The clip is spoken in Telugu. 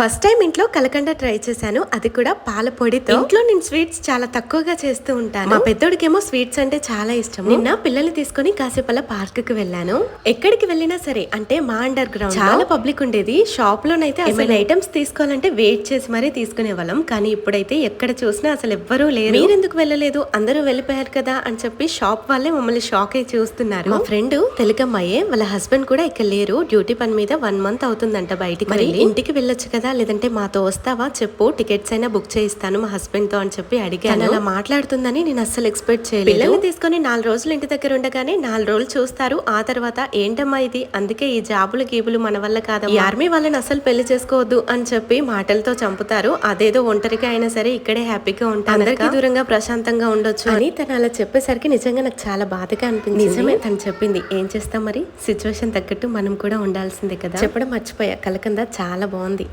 ఫస్ట్ టైం ఇంట్లో కలకండ ట్రై చేశాను. అది కూడా పాల పొడితో ఇంట్లో నేను స్వీట్స్ చాలా తక్కువగా చేస్తూ ఉంటాను. మా పెద్దోడికేమో స్వీట్స్ అంటే చాలా ఇష్టం. నిన్న పిల్లల్ని తీసుకొని కాసేపు అలా పార్క్కి వెళ్ళాను. ఎక్కడికి వెళ్ళినా సరే అంటే మా అండర్ గ్రౌండ్ చాలా పబ్లిక్ ఉండేది. షాప్ లోనైతే అసలు ఐటమ్స్ తీసుకోవాలంటే వెయిట్ చేసి మరీ తీసుకునే వాళ్ళం కానీ ఇప్పుడైతే ఎక్కడ చూసినా అసలు ఎవ్వరూ లేరు. మీరెందుకు వెళ్ళలేదు? అందరూ వెళ్ళిపోయారు కదా అని చెప్పి షాప్ వాళ్ళే మమ్మల్ని షాక్ అయి చూస్తున్నారు. మా ఫ్రెండ్ తెలుగమ్మాయే వాళ్ళ హస్బెండ్ కూడా ఇక్కడ లేరు. డ్యూటీ పని మీద వన్ మంత్ అవుతుందంట బయటికి మరి ఇంటికి వెళ్ళొచ్చు కదా. లేదంటే మాతో వస్తావా చెప్పు టికెట్స్ అయినా బుక్ చేయిస్తాను మా హస్బెండ్తో అని చెప్పి అడిగాను. అలా మాట్లాడుతుందని నేను అస్సలు ఎక్స్పెక్ట్ చేయలేదు. పిల్లల్ని తీసుకొని నాలుగు రోజులు ఇంటి దగ్గర ఉండగానే నాలుగు రోజులు చూస్తారు. ఆ తర్వాత ఏంటమ్మా ఇది? అందుకే ఈ జాబులు గీబులు మన వల్ల కాదు ఈ ఆర్మీ వాళ్ళని అసలు పెళ్ళి చేసుకోవద్దు అని చెప్పి మాటలతో చంపుతారు. అదేదో ఒంటరిగా అయినా సరే ఇక్కడే హ్యాపీగా ఉంటాను అందరికీ దూరంగా ప్రశాంతంగా ఉండొచ్చు అని తను అలా చెప్పేసరికి నిజంగా నాకు చాలా బాధగా అనిపించింది. నిజమే తను చెప్పింది. ఏం చేస్తాం మరి? సిచ్యువేషన్ తగ్గట్టు మనం కూడా ఉండాల్సిందే కదా. చెప్పడం మర్చిపోయా. కలకంద చాలా బాగుంది.